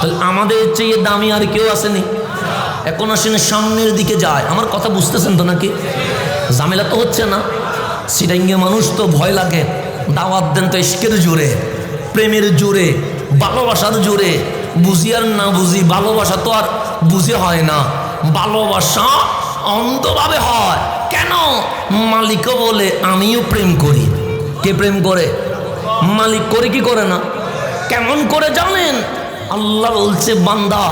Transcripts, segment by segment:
আমাদের চেয়ে দামি আর কেউ আসেনি। এখন আসেনি সামনের দিকে যায়। আমার কথা বুঝতেছেন তো নাকি? ঝামেলা তো হচ্ছে না। সিটাইঙ্গে মানুষ তো ভয় লাগে। দাওয়াত দেন তো ইস্কের জোরে, প্রেমের জোরে, ভালোবাসার জোরে। বুঝি আর না বুঝি, ভালোবাসা তো আর বুঝে হয় না। ভালোবাসা অন্ধভাবে হয়। কেন? মালিকও বলে, আমিও প্রেম করি। কে প্রেম করে? মালিক করে কি করে না? কেমন করে জানেন? আল্লাহ বলছে, বান্দা,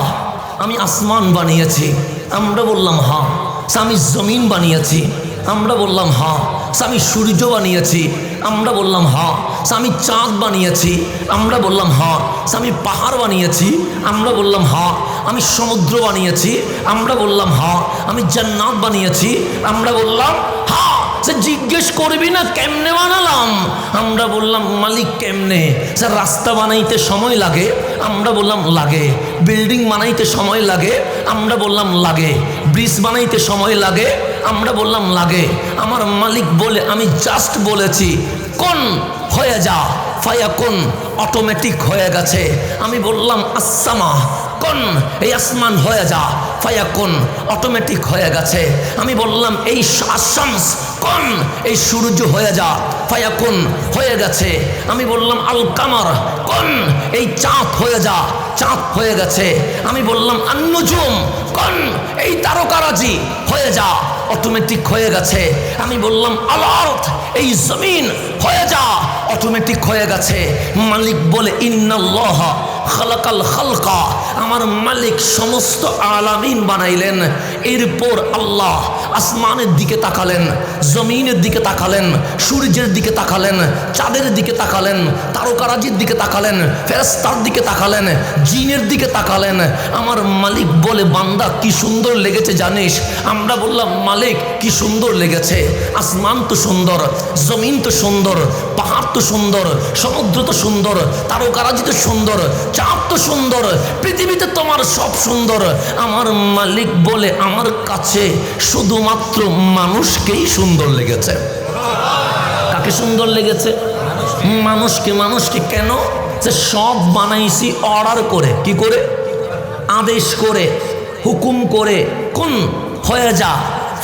আমি আসমান বানিয়েছি। আমরা বললাম, হা। স্বামী জমিন বানিয়েছি। আমরা বললাম, হা। স্বামী সূর্য বানিয়েছি। আমরা বললাম, হা। স্বামী চাঁদ বানিয়েছি। আমরা বললাম, হা। স্বামী পাহাড় বানিয়েছি। আমরা বললাম, হা। আমি সমুদ্র বানিয়েছি। আমরা বললাম, হা। আমি জান্নাত বানিয়েছি। আমরা বললাম, হা। সে জিজ্ঞেস করবি না, কেমনে বানালাম? আমরা বললাম, মালিক কেমনে? স্যার, রাস্তা বানাইতে সময় লাগে। আমরা বললাম, লাগে। বিল্ডিং বানাইতে সময় লাগে। আমরা বললাম, লাগে। ব্রিজ বানাইতে সময় লাগে। আমরা বললাম, লাগে। আমার মালিক বলে, আমি জাস্ট বলেছি, কোন হয়ে যা, ফায়া কোন অটোমেটিক হয়ে গেছে। আমি বললাম আসামা কোন, এই আসমান হয়ে যা, ফায়া কোন অটোমেটিক হয়ে গেছে। আমি বললাম, এই আসামস কোন এই সূর্য হয়ে যা ফায়া কোন হয়ে গেছে। আমি বললাম, আল কামার, কন এই চাঁদ হয়ে যা, চাঁদ হয়ে গেছে। আমি বললাম, আন্নজুম, কন এই তারকারাজি হয়ে যা অটোমেটিক হয়ে গেছে। আমি বললাম, আলার্থ, এই জমিন হয়ে যা। অটোমেটিক হয়ে গেছে। মালিক বলে, ইন্নাল্লাহ খালাকাল খালকা। আমার মালিক সমস্ত আলামিন বানাইলেন। এরপর আল্লাহ আসমানের দিকে তাকালেন, জমিনের দিকে তাকালেন, সূর্যের দিকে তাকালেন, চাঁদের দিকে তাকালেন, তারকারাজির দিকে তাকালেন ফেরস্তার দিকে তাকালেন, জিনের দিকে তাকালেন। আমার মালিক বলে, বান্দা, কি সুন্দর লেগেছে জানিস? আমরা বললাম, মালিক, কি সুন্দর লেগেছে। আসমান তো সুন্দর, জমিন তো সুন্দর পাহাড় তো সুন্দর, সমুদ্র তো সুন্দর, তারকারাজি তো সুন্দর, চাঁদ তো সুন্দর, পৃথিবীতে তোমার সব সুন্দর। আমার মালিক বলে আমার কাছে শুধুমাত্র মানুষকেই সুন্দর লেগেছে। কাকে সুন্দর লেগেছে? মানুষকে মানুষকে কেন? যে সব বানাইছি অর্ডার করে, কি করে? আদেশ করে, হুকুম করে, কোন হয়ে যা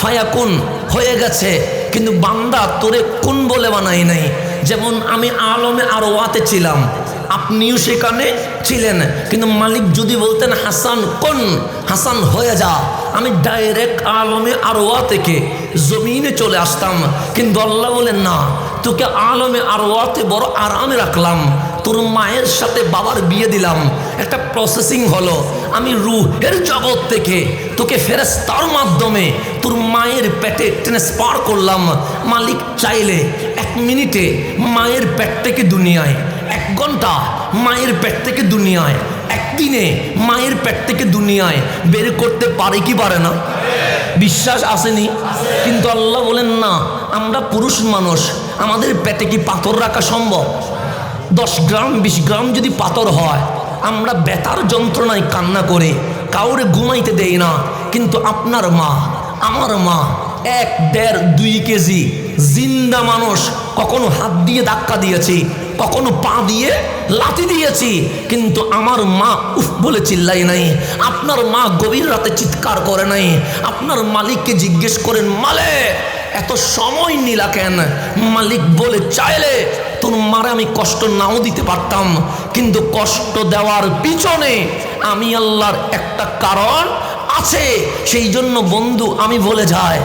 ফায়া কোন হয়ে গেছে, কিন্তু বান্দা তোরে কোন বলে বানাই নাই? যেমন আমি আলমে আর ওয়াতে ছিলাম, আপনিও সেখানে ছিলেন। কিন্তু মালিক যদি বলতেন, হাসান, কোন? হাসান, হয়ে যা। আমি ডাইরেক্ট আলমে আর ওয়া থেকে জমিনে চলে আসতাম। কিন্তু আল্লাহ বলেন, না, তোকে আলমে আর ওয়াতে বড় আরামে রাখলাম। তোর মায়ের সাথে বাবার বিয়ে দিলাম। একটা প্রসেসিং হলো। আমি রুহের জগৎ থেকে তোকে ফেরেস্তার মাধ্যমে তোর মায়ের পেটে ট্রান্সফার করলাম। মালিক চাইলে মিনিটে মায়ের পেট থেকে দুনিয়ায় এক ঘণ্টা মায়ের পেট থেকে দুনিয়ায় একদিনে মায়ের পেট থেকে দুনিয়ায় বের করতে পারে কি পারে না? বিশ্বাস আসেনি? কিন্তু আল্লাহ বলেন, না, আমরা পুরুষ মানুষ, আমাদের পেটে কি পাথর রাখা সম্ভব? দশ গ্রাম, বিশ গ্রাম যদি পাথর হয়, আমরা বেতার যন্ত্রণায় কান্না করে কাউরে ঘুমাইতে দেই না। কিন্তু আপনার মা, আমার মা এক দেড় দুই কেজি জিন্দা মানুষ, কখনো হাত দিয়ে ধাক্কা দিয়েছি, কখনো পা দিয়ে লাথি দিয়েছি, কিন্তু আমার মা উফ বলে চিল্লাই নাই, আপনার মা গভীর রাতে চিৎকার করে নাই, আপনার মালিককে জিজ্ঞেস করেন মালে এত সময় নিলা কেন? মালিক বলে, চাইলে তোর মারে আমি কষ্ট নাও দিতে পারতাম, কিন্তু কষ্ট দেওয়ার পিছনে আমি আল্লাহর একটা কারণ আছে, সেই জন্য বন্ধু আমি বলে যায়